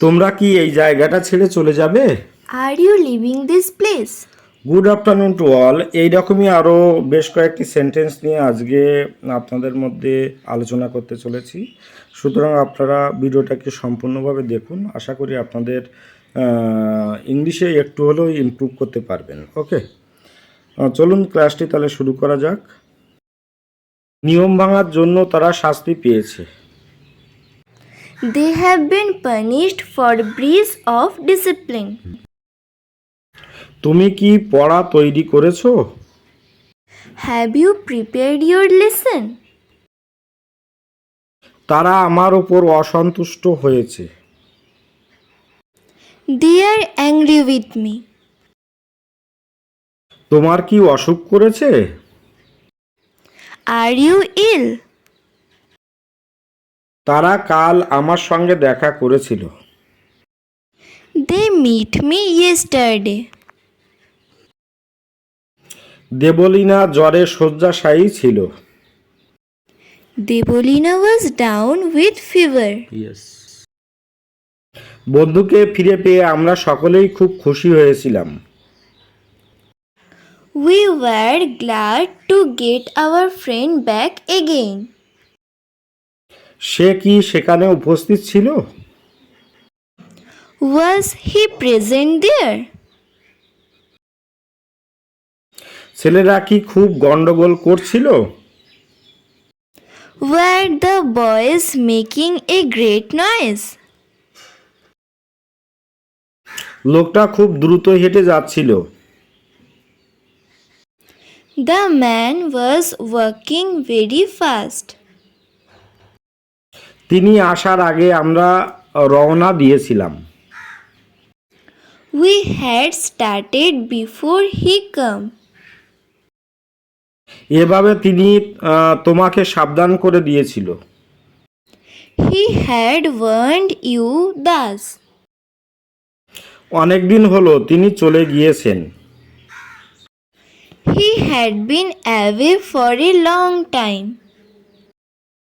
তোমরা কি এই জায়গাটা ছেড়ে চলে যাবে? Are you leaving this place? Good afternoon to all এইরকমই আরও বেশ কয়েকটি সেন্টেন্স নিয়ে আজকে আপনাদের মধ্যে আলোচনা করতে চলেছি। সুতরাং আপনারা ভিডিওটাকে সম্পূর্ণভাবে দেখুন। আশা করি আপনাদের ইংলিশে একটু হলেও ইমপ্রুভ করতে পারবেন। ওকে চলুন ক্লাসটি তাহলে শুরু করা যাক। নিয়ম ভাঙার জন্য তারা শাস্তি পেয়েছে। They have been punished for breach of discipline. তুমি কি পড়া তৈরি করেছ Have you prepared your lesson? তারা আমার ওপর অসন্তুষ্ট হয়েছে They are angry with me. তোমার কি অসুখ করেছে Are you ill? তারা কাল আমার সঙ্গে দেখা করেছিল। They met me yesterday Deblina জ্বরে শয্যাশায়ী ছিল। Deblina was down with fever yes বন্ধুকে ফিরে পেয়ে আমরা সকলেই খুব খুশি হয়েছিলাম। We were glad to get our friend back again সে কি সেখানে উপস্থিত ছিল? ওয়াজ হি প্রেজেন্ট দেয়ার ছেলেরা কি খুব গন্ডগোল করছিল? Were the boys making a great noise লোকটা খুব দ্রুত হেঁটে যাচ্ছিল। The man was working very fast তিনি আসার আগে আমরা রওনা দিয়েছিলাম। We had started before he come এভাবে তিনি তোমাকে সাবধান করে দিয়েছিল। He had warned you thus অনেক দিন হলো তিনি চলে গিয়েছেন। He had been away for a long time